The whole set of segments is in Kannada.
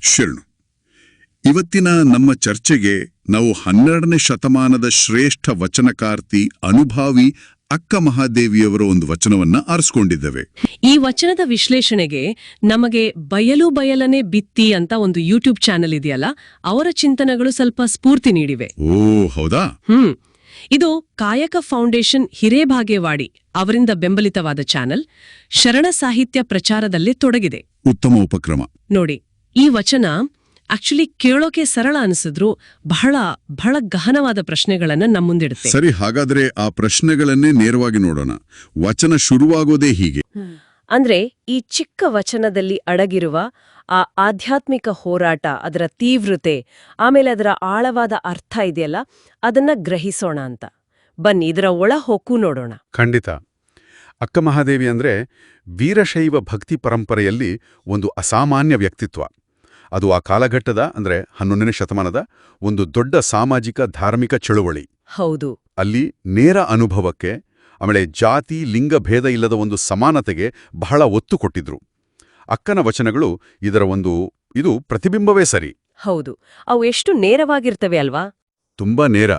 ಶರಣು ಇವತ್ತಿನ ನಮ್ಮ ಚರ್ಚೆಗೆ ನಾವು ಹನ್ನೆರಡನೇ ಶತಮಾನದ ಶ್ರೇಷ್ಠ ವಚನಕಾರ್ತಿ ಅನುಭಾವಿ ಅಕ್ಕ ಮಹಾದೇವಿಯವರ ಒಂದು ವಚನವನ್ನ ಆರಿಸಿಕೊಂಡಿದ್ದೇವೆ. ಈ ವಚನದ ವಿಶ್ಲೇಷಣೆಗೆ ನಮಗೆ ಬಯಲು ಬಯಲನೆ ಬಿತ್ತಿ ಅಂತ ಒಂದು ಯೂಟ್ಯೂಬ್ ಚಾನೆಲ್ ಇದೆಯಲ್ಲ ಅವರ ಚಿಂತನೆಗಳು ಸ್ವಲ್ಪ ಸ್ಫೂರ್ತಿ ನೀಡಿವೆ. ಓ ಹೌದಾ? ಹ್ಮ್ ಇದು ಕಾಯಕ ಫೌಂಡೇಶನ್ ಹಿರೇಭಾಗೇವಾಡಿ ಅವರಿಂದ ಬೆಂಬಲಿತವಾದ ಚಾನೆಲ್ ಶರಣ ಸಾಹಿತ್ಯ ಪ್ರಚಾರದಲ್ಲಿ ತೊಡಗಿದೆ. ಉತ್ತಮ ಉಪಕ್ರಮ. ನೋಡಿ ಈ ವಚನ ಆಕ್ಚುಲಿ ಕೇಳೋಕೆ ಸರಳ ಅನಿಸಿದ್ರು ಬಹಳ ಬಹಳ ಗಹನವಾದ ಪ್ರಶ್ನೆಗಳನ್ನ ನಮ್ಮ ಮುಂದಿಡುತ್ತೆ. ಸರಿ ಹಾಗಾದ್ರೆ ಆ ಪ್ರಶ್ನೆಗಳನ್ನೇ ನೇರವಾಗಿ ನೋಡೋಣ. ವಚನ ಶುರುವಾಗೋದೇ ಹೀಗೆ. ಅಂದ್ರೆ ಈ ಚಿಕ್ಕ ವಚನದಲ್ಲಿ ಅಡಗಿರುವ ಆ ಆಧ್ಯಾತ್ಮಿಕ ಹೋರಾಟ ಅದರ ತೀವ್ರತೆ ಆಮೇಲೆ ಅದರ ಆಳವಾದ ಅರ್ಥ ಇದೆಯಲ್ಲ ಅದನ್ನ ಗ್ರಹಿಸೋಣ ಅಂತ. ಬನ್ನಿ ಇದರ ಒಳ ಹೊಕ್ಕು ನೋಡೋಣ. ಖಂಡಿತ. ಅಕ್ಕ ಮಹಾದೇವಿ ಅಂದ್ರೆ ವೀರಶೈವ ಭಕ್ತಿ ಪರಂಪರೆಯಲ್ಲಿ ಒಂದು ಅಸಾಮಾನ್ಯ ವ್ಯಕ್ತಿತ್ವ. ಅದು ಆ ಕಾಲಘಟ್ಟದ ಅಂದ್ರೆ ಹನ್ನೊಂದನೇ ಶತಮಾನದ ಒಂದು ದೊಡ್ಡ ಸಾಮಾಜಿಕ ಧಾರ್ಮಿಕ ಚಳುವಳಿ. ಹೌದು. ಅಲ್ಲಿ ನೇರ ಅನುಭವಕ್ಕೆ ಆಮೇಲೆ ಜಾತಿ ಲಿಂಗ ಭೇದ ಇಲ್ಲದ ಒಂದು ಸಮಾನತೆಗೆ ಬಹಳ ಒತ್ತು ಕೊಟ್ಟಿದ್ರು. ಅಕ್ಕನ ವಚನಗಳು ಇದರ ಒಂದು ಇದು ಪ್ರತಿಬಿಂಬವೇ ಸರಿ. ಹೌದು. ಅವು ಎಷ್ಟು ನೇರವಾಗಿರ್ತವೆ ಅಲ್ವಾ? ತುಂಬಾ ನೇರ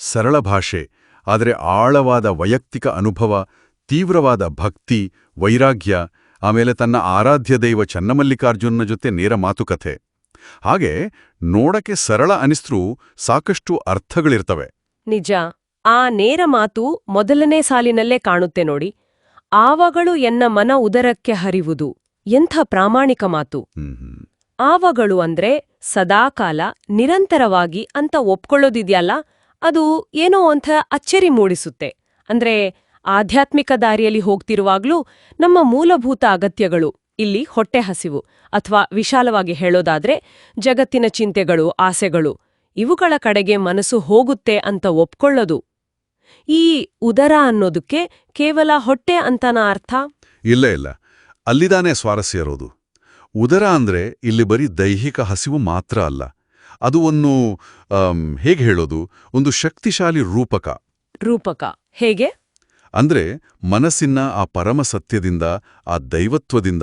ಸರಳ ಭಾಷೆ ಆದರೆ ಆಳವಾದ ವೈಯಕ್ತಿಕ ಅನುಭವ ತೀವ್ರವಾದ ಭಕ್ತಿ ವೈರಾಗ್ಯ ಆಮೇಲೆ ತನ್ನ ಆರಾಧ್ಯ ದೈವ ಚನ್ನಮಲ್ಲಿಕಾರ್ಜುನನ ಜೊತೆ ನೇರ ಮಾತುಕತೆ. ಹಾಗೆ ನೋಡಕ್ಕೆ ಸರಳ ಅನಿಸ್ತ್ರೂ ಸಾಕಷ್ಟು ಅರ್ಥಗಳಿರ್ತವೆ. ನಿಜ ಆ ನೇರ ಮಾತು ಮೊದಲನೇ ಸಾಲಿನಲ್ಲೇ ಕಾಣುತ್ತೆ ನೋಡಿ. ಆವಗಳು ಎನ್ನ ಮನ ಉದರಕ್ಕೆ ಹರಿವುದು ಎಂಥ ಪ್ರಾಮಾಣಿಕ ಮಾತು. ಆವಗಳು ಅಂದ್ರೆ ಸದಾಕಾಲ ನಿರಂತರವಾಗಿ ಅಂತ ಒಪ್ಕೊಳ್ಳೋದಿದ್ಯಲ್ಲ ಅದು ಏನೋ ಅಂಥ ಅಚ್ಚರಿ ಮೂಡಿಸುತ್ತೆ. ಅಂದ್ರೆ ಆಧ್ಯಾತ್ಮಿಕ ದಾರಿಯಲ್ಲಿ ಹೋಗ್ತಿರುವಾಗ್ಲೂ ನಮ್ಮ ಮೂಲಭೂತ ಅಗತ್ಯಗಳು ಇಲ್ಲಿ ಹೊಟ್ಟೆ ಹಸಿವು ಅಥವಾ ವಿಶಾಲವಾಗಿ ಹೇಳೋದಾದ್ರೆ ಜಗತ್ತಿನ ಚಿಂತೆಗಳು ಆಸೆಗಳು ಇವುಗಳ ಕಡೆಗೆ ಮನಸ್ಸು ಹೋಗುತ್ತೆ ಅಂತ ಒಪ್ಕೊಳ್ಳೋದು. ಈ ಉದರ ಅನ್ನೋದಕ್ಕೆ ಕೇವಲ ಹೊಟ್ಟೆ ಅಂತನ ಅರ್ಥ? ಇಲ್ಲ ಇಲ್ಲ. ಅಲ್ಲಿದಾನೆ ಸ್ವಾರಸ್ಯ ಇರೋದು. ಉದರ ಅಂದ್ರೆ ಇಲ್ಲಿ ಬರೀ ದೈಹಿಕ ಹಸಿವು ಮಾತ್ರ ಅಲ್ಲ. ಅದು ಒಂದು ಹೇಗೆ ಹೇಳೋದು? ಒಂದು ಶಕ್ತಿಶಾಲಿ ರೂಪಕ. ರೂಪಕ. ಹೇಗೆ? ಅಂದ್ರೆ ಮನಸ್ಸಿನ ಆ ಪರಮ ಸತ್ಯದಿಂದ ಆ ದೈವತ್ವದಿಂದ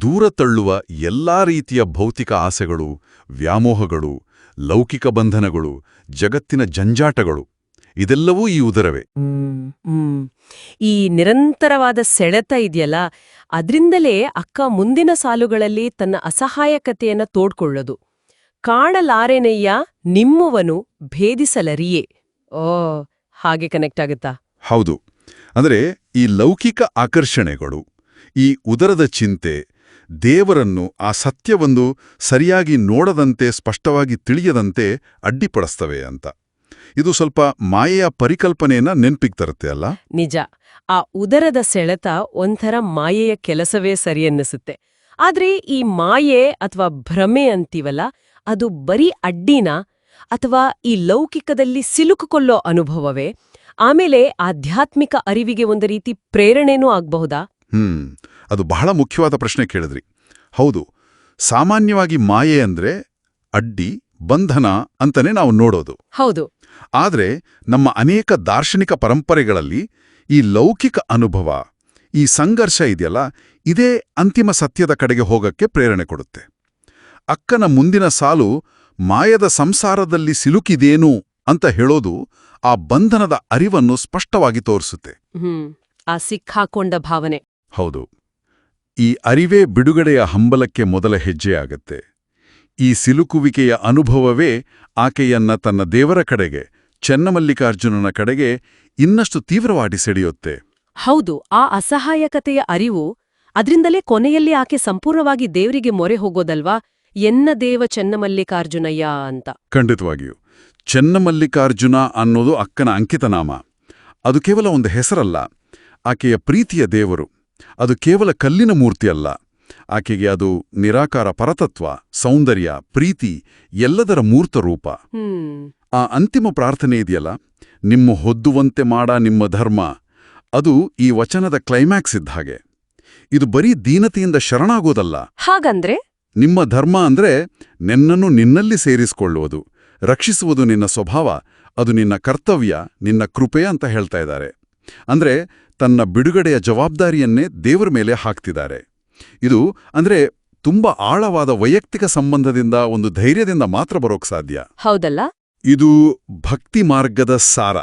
ದೂರ ತಳ್ಳುವ ಎಲ್ಲಾ ರೀತಿಯ ಭೌತಿಕ ಆಸೆಗಳು ವ್ಯಾಮೋಹಗಳು ಲೌಕಿಕ ಬಂಧನಗಳು ಜಗತ್ತಿನ ಜಂಜಾಟಗಳು ಇದೆಲ್ಲವೂ ಈ ಉದರವೇ. ಈ ನಿರಂತರವಾದ ಸೆಳೆತ ಇದೆಯಲ್ಲ ಅದರಿಂದಲೇ ಅಕ್ಕ ಮುಂದಿನ ಸಾಲುಗಳಲ್ಲಿ ತನ್ನ ಅಸಹಾಯಕತೆಯನ್ನ ತೋಡ್ಕೊಳ್ಳೋದು. ಕಾಣಲಾರೆನಯ್ಯ ನಿಮ್ಮವನು ಭೇದಿಸಲರಿಯೇ. ಓ ಹಾಗೆ ಕನೆಕ್ಟ್ ಆಗುತ್ತಾ? ಹೌದು. ಅಂದರೆ ಈ ಲೌಕಿಕ ಆಕರ್ಷಣೆಗಳು, ಈ ಉದರದ ಚಿಂತೆ, ದೇವರನ್ನು ಆ ಸತ್ಯವೊಂದು ಸರಿಯಾಗಿ ನೋಡದಂತೆ, ಸ್ಪಷ್ಟವಾಗಿ ತಿಳಿಯದಂತೆ ಅಡ್ಡಿಪಡಿಸ್ತವೆ ಅಂತ. ಇದು ಸ್ವಲ್ಪ ಮಾಯೆಯ ಪರಿಕಲ್ಪನೆಯನ್ನ ನೆನ್ಪಿಗೆ ತರುತ್ತೆ ಅಲ್ಲ? ನಿಜ. ಆ ಉದರದ ಸೆಳೆತ ಒಂಥರ ಮಾಯೆಯ ಕೆಲಸವೇ ಸರಿ ಅನ್ನಿಸುತ್ತೆ. ಆದ್ರೆ ಈ ಮಾಯೆ ಅಥವಾ ಭ್ರಮೆ ಅಂತೀವಲ್ಲ, ಅದು ಬರೀ ಅಡ್ಡಿನ? ಅಥವಾ ಈ ಲೌಕಿಕದಲ್ಲಿ ಸಿಲುಕುಕೊಳ್ಳೋ ಅನುಭವವೇ? ಆಮೇಲೆ ಆಧ್ಯಾತ್ಮಿಕ ಅರಿವಿಗೆ ಒಂದು ರೀತಿ ಪ್ರೇರಣೆನೂ ಆಗಬಹುದಾ? ಹ್ಮ್. ಅದು ಬಹಳ ಮುಖ್ಯವಾದ ಪ್ರಶ್ನೆ ಕೇಳಿದ್ರಿ. ಹೌದು. ಸಾಮಾನ್ಯವಾಗಿ ಮಾಯೆ ಅಂದ್ರೆ ಅಡ್ಡಿ ಬಂಧನ ಅಂತನೇ ನಾವು ನೋಡೋದು. ಹೌದು. ಆದ್ರೆ ನಮ್ಮ ಅನೇಕ ದಾರ್ಶನಿಕ ಪರಂಪರೆಗಳಲ್ಲಿ ಈ ಲೌಕಿಕ ಅನುಭವ ಈ ಸಂಘರ್ಷ ಇದೆಯಲ್ಲ ಇದೇ ಅಂತಿಮ ಸತ್ಯದ ಕಡೆಗೆ ಹೋಗಕ್ಕೆ ಪ್ರೇರಣೆ ಕೊಡುತ್ತೆ. ಅಕ್ಕನ ಮುಂದಿನ ಸಾಲು ಮಾಯದ ಸಂಸಾರದಲ್ಲಿ ಸಿಲುಕಿದೇನು ಅಂತ ಹೇಳೋದು ಆ ಬಂಧನದ ಅರಿವನ್ನು ಸ್ಪಷ್ಟವಾಗಿ ತೋರಿಸುತ್ತೆ. ಹ್ಮ್ ಆ ಸಿಕ್ಕಾಕೊಂಡ ಭಾವನೆ. ಹೌದು. ಈ ಅರಿವೇ ಬಿಡುಗಡೆಯ ಹಂಬಲಕ್ಕೆ ಮೊದಲ ಹೆಜ್ಜೆಯಾಗತ್ತೆ ಈ ಸಿಲುಕುವಿಕೆಯ ಅನುಭವವೇ ಆಕೆಯನ್ನ ತನ್ನ ದೇವರ ಕಡೆಗೆ ಚೆನ್ನಮಲ್ಲಿಕಾರ್ಜುನನ ಕಡೆಗೆ ಇನ್ನಷ್ಟು ತೀವ್ರವಾಗಿ ಸೆಳೆಯುತ್ತೆ. ಹೌದು ಆ ಅಸಹಾಯಕತೆಯ ಅರಿವು ಅದರಿಂದಲೇ ಕೊನೆಯಲ್ಲಿ ಆಕೆ ಸಂಪೂರ್ಣವಾಗಿ ದೇವರಿಗೆ ಮೊರೆ ಹೋಗೋದಲ್ವಾ? ಎನ್ನ ದೇವ ಚೆನ್ನಮಲ್ಲಿಕಾರ್ಜುನಯ್ಯ ಅಂತ. ಖಂಡಿತವಾಗಿಯೂ. ಚೆನ್ನಮಲ್ಲಿಕಾರ್ಜುನ ಅನ್ನೋದು ಅಕ್ಕನ ಅಂಕಿತನಾಮ. ಅದು ಕೇವಲ ಒಂದು ಹೆಸರಲ್ಲ. ಆಕೆಯ ಪ್ರೀತಿಯ ದೇವರು. ಅದು ಕೇವಲ ಕಲ್ಲಿನ ಮೂರ್ತಿಯಲ್ಲ. ಆಕೆಗೆ ಅದು ನಿರಾಕಾರ ಪರತತ್ವ ಸೌಂದರ್ಯ ಪ್ರೀತಿ ಎಲ್ಲದರ ಮೂರ್ತ ರೂಪ. ಆ ಅಂತಿಮ ಪ್ರಾರ್ಥನೆ ಇದೆಯಲ್ಲ? ನಿಮ್ಮ ಹೊದ್ದುವಂತೆ ಮಾಡ ನಿಮ್ಮ ಧರ್ಮ. ಅದು ಈ ವಚನದ ಕ್ಲೈಮ್ಯಾಕ್ಸ್ ಇದ್ದ ಹಾಗೆ. ಇದು ಬರೀ ದೀನತೆಯಿಂದ ಶರಣಾಗೋದಲ್ಲ. ಹಾಗಂದ್ರೆ? ನಿಮ್ಮ ಧರ್ಮ ಅಂದ್ರೆ ನಿನ್ನನ್ನು ನಿನ್ನಲ್ಲಿ ಸೇರಿಸಿಕೊಳ್ಳುವುದು. ರಕ್ಷಿಸುವುದು ನಿನ್ನ ಸ್ವಭಾವ ಅದು ನಿನ್ನ ಕರ್ತವ್ಯ ನಿನ್ನ ಕೃಪೆ ಅಂತ ಹೇಳ್ತಾ ಇದ್ದಾರೆ. ಅಂದ್ರೆ ತನ್ನ ಬಿಡುಗಡೆಯ ಜವಾಬ್ದಾರಿಯನ್ನೇ ದೇವರ ಮೇಲೆ ಹಾಕ್ತಿದ್ದಾರೆ. ಇದು ಅಂದ್ರೆ ತುಂಬಾ ಆಳವಾದ ವೈಯಕ್ತಿಕ ಸಂಬಂಧದಿಂದ ಒಂದು ಧೈರ್ಯದಿಂದ ಮಾತ್ರ ಬರೋಕ್ ಸಾಧ್ಯ. ಹೌದಲ್ಲ? ಇದು ಭಕ್ತಿ ಮಾರ್ಗದ ಸಾರ.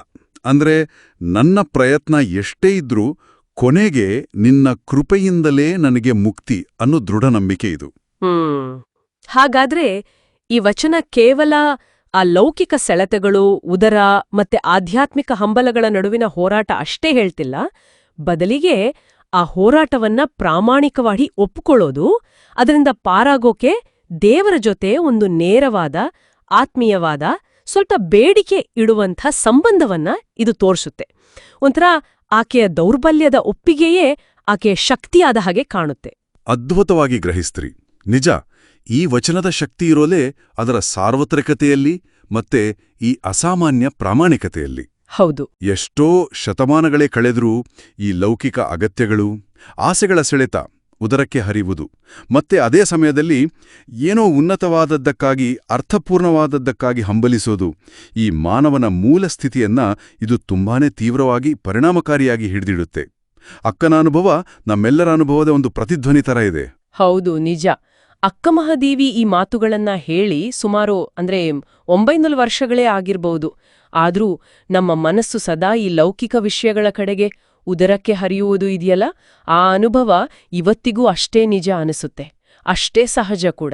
ಅಂದ್ರೆ ನನ್ನ ಪ್ರಯತ್ನ ಎಷ್ಟೇ ಇದ್ರೂ ಕೊನೆಗೆ ನಿನ್ನ ಕೃಪೆಯಿಂದಲೇ ನನಗೆ ಮುಕ್ತಿ ಅನ್ನೋ ದೃಢ ನಂಬಿಕೆ ಇದು ಹಾಗಾದ್ರೆ ಈ ವಚನ ಕೇವಲ ಆ ಲೌಕಿಕ ಸೆಳೆತಗಳು, ಉದರ ಮತ್ತೆ ಆಧ್ಯಾತ್ಮಿಕ ಹಂಬಲಗಳ ನಡುವಿನ ಹೋರಾಟ ಅಷ್ಟೇ ಹೇಳ್ತಿಲ್ಲ. ಬದಲಿಗೆ ಆ ಹೋರಾಟವನ್ನ ಪ್ರಾಮಾಣಿಕವಾಗಿ ಒಪ್ಪಿಕೊಳ್ಳೋದು ಅದರಿಂದ ಪಾರಾಗೋಕೆ ದೇವರ ಜೊತೆ ಒಂದು ನೇರವಾದ, ಆತ್ಮೀಯವಾದ, ಸ್ವಲ್ಪ ಬೇಡಿಕೆ ಇಡುವಂಥ ಸಂಬಂಧವನ್ನ ಇದು ತೋರಿಸುತ್ತೆ. ಒಂಥರ ಆಕೆಯ ದೌರ್ಬಲ್ಯದ ಒಪ್ಪಿಗೆಯೇ ಆಕೆಯ ಶಕ್ತಿಯಾದ ಹಾಗೆ ಕಾಣುತ್ತೆ. ಅದ್ಭುತವಾಗಿ ಗ್ರಹಿಸ್ತ್ರಿ. ನಿಜ ಈ ವಚನದ ಶಕ್ತಿ ಇರೋಲೇ ಅದರ ಸಾರ್ವತ್ರಿಕತೆಯಲ್ಲಿ ಮತ್ತೆ ಈ ಅಸಾಮಾನ್ಯ ಪ್ರಾಮಾಣಿಕತೆಯಲ್ಲಿ. ಹೌದು. ಎಷ್ಟೋ ಶತಮಾನಗಳೇ ಕಳೆದರೂ ಈ ಲೌಕಿಕ ಅಗತ್ಯಗಳು ಆಸೆಗಳ ಸೆಳೆತ ಉದರಕ್ಕೆ ಹರಿಯುವುದು ಮತ್ತೆ ಅದೇ ಸಮಯದಲ್ಲಿ ಏನೋ ಉನ್ನತವಾದದ್ದಕ್ಕಾಗಿ ಅರ್ಥಪೂರ್ಣವಾದದ್ದಕ್ಕಾಗಿ ಹಂಬಲಿಸೋದು ಈ ಮಾನವನ ಮೂಲ ಸ್ಥಿತಿಯನ್ನ ಇದು ತುಂಬಾನೇ ತೀವ್ರವಾಗಿ ಪರಿಣಾಮಕಾರಿಯಾಗಿ ಹಿಡಿದಿಡುತ್ತೆ. ಅಕ್ಕನ ಅನುಭವ ನಮ್ಮೆಲ್ಲರ ಅನುಭವದ ಒಂದು ಪ್ರತಿಧ್ವನಿ ತರ ಇದೆ. ಹೌದು ನಿಜ. ಅಕ್ಕಮಹಾದೇವಿ ಈ ಮಾತುಗಳನ್ನ ಹೇಳಿ ಸುಮಾರು ಅಂದ್ರೆ ಒಂಬೈನೂರು ವರ್ಷಗಳೇ ಆಗಿರಬಹುದು ಆದ್ರೂ ನಮ್ಮ ಮನಸ್ಸು ಸದಾ ಈ ಲೌಕಿಕ ವಿಷಯಗಳ ಕಡೆಗೆ ಉದರಕ್ಕೆ ಹರಿಯುವುದು ಇದೆಯಲ್ಲ? ಆ ಅನುಭವ ಇವತ್ತಿಗೂ ಅಷ್ಟೇ ನಿಜ ಅನಿಸುತ್ತೆ. ಅಷ್ಟೇ ಸಹಜ ಕೂಡ.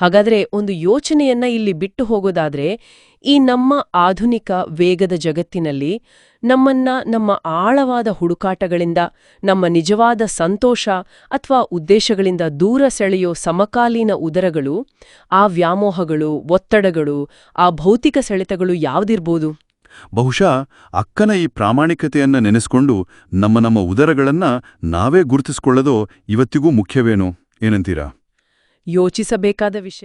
ಹಾಗಾದ್ರೆ ಒಂದು ಯೋಚನೆಯನ್ನ ಇಲ್ಲಿ ಬಿಟ್ಟು ಹೋಗೋದಾದ್ರೆ, ಈ ನಮ್ಮ ಆಧುನಿಕ ವೇಗದ ಜಗತ್ತಿನಲ್ಲಿ ನಮ್ಮನ್ನ ನಮ್ಮ ಆಳವಾದ ಹುಡುಕಾಟಗಳಿಂದ, ನಮ್ಮ ನಿಜವಾದ ಸಂತೋಷ ಅಥವಾ ಉದ್ದೇಶಗಳಿಂದ ದೂರ ಸೆಳೆಯೋ ಸಮಕಾಲೀನ ಉದರಗಳು, ಆ ವ್ಯಾಮೋಹಗಳು, ಒತ್ತಡಗಳು, ಆ ಭೌತಿಕ ಸೆಳೆತಗಳು ಯಾವ್ದಿರ್ಬೋದು? ಬಹುಶಃ ಅಕ್ಕನ ಈ ಪ್ರಾಮಾಣಿಕತೆಯನ್ನ ನೆನೆಸ್ಕೊಂಡು ನಮ್ಮ ನಮ್ಮ ಉದರಗಳನ್ನ ನಾವೇ ಗುರುತಿಸಿಕೊಳ್ಳೋದು ಇವತ್ತಿಗೂ ಮುಖ್ಯವೇನೋ? ಏನಂತೀರಾ? ಯೋಚಿಸಬೇಕಾದ ವಿಷಯ